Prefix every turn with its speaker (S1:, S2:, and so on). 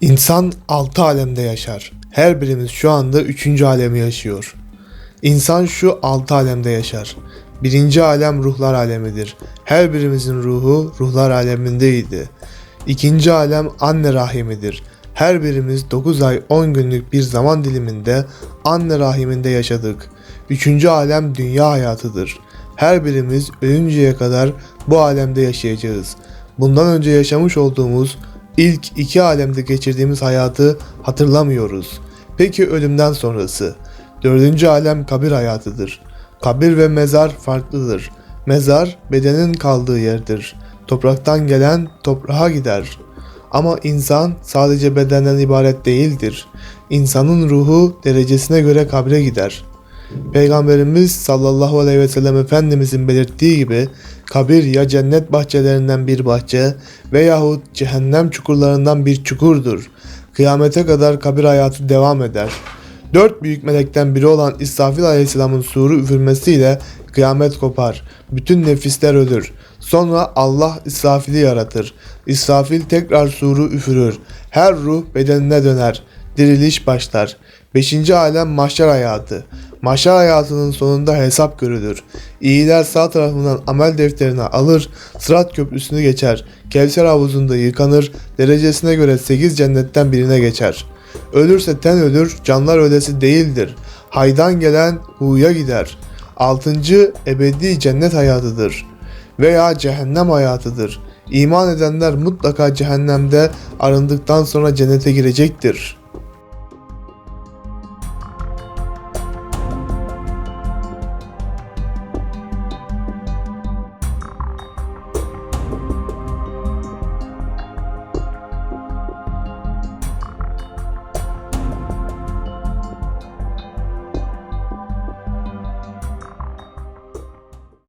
S1: İnsan altı alemde yaşar. Her birimiz şu anda üçüncü alemi yaşıyor. İnsan şu altı alemde yaşar. Birinci alem ruhlar alemidir. Her birimizin ruhu ruhlar alemindeydi. İkinci alem anne rahimidir. Her birimiz 9 ay 10 günlük bir zaman diliminde anne rahiminde yaşadık. Üçüncü alem dünya hayatıdır. Her birimiz ölünceye kadar bu alemde yaşayacağız. Bundan önce yaşamış olduğumuz ilk iki alemde geçirdiğimiz hayatı hatırlamıyoruz. Peki ölümden sonrası? Dördüncü alem kabir hayatıdır. Kabir ve mezar farklıdır. Mezar bedenin kaldığı yerdir. Topraktan gelen toprağa gider. Ama insan sadece bedenden ibaret değildir. İnsanın ruhu derecesine göre kabre gider. Peygamberimiz sallallahu aleyhi ve sellem Efendimizin belirttiği gibi kabir ya cennet bahçelerinden bir bahçe veyahut cehennem çukurlarından bir çukurdur. Kıyamete kadar kabir hayatı devam eder. Dört büyük melekten biri olan İsrafil aleyhisselamın suru üfürmesiyle kıyamet kopar. Bütün nefisler ölür. Sonra Allah İsrafil'i yaratır. İsrafil tekrar suru üfürür. Her ruh bedenine döner. Diriliş başlar. Beşinci alem mahşer hayatı. Mahşer hayatının sonunda hesap görülür. İyiler sağ tarafından amel defterine alır, sırat köprüsünü geçer, Kevser havuzunda yıkanır, derecesine göre sekiz cennetten birine geçer. Ölürse ten ölür, canlar ölesi değildir. Haydan gelen huya gider. Altıncı ebedi cennet hayatıdır. Veya cehennem hayatıdır. İman edenler mutlaka cehennemde arındıktan sonra cennete girecektir.''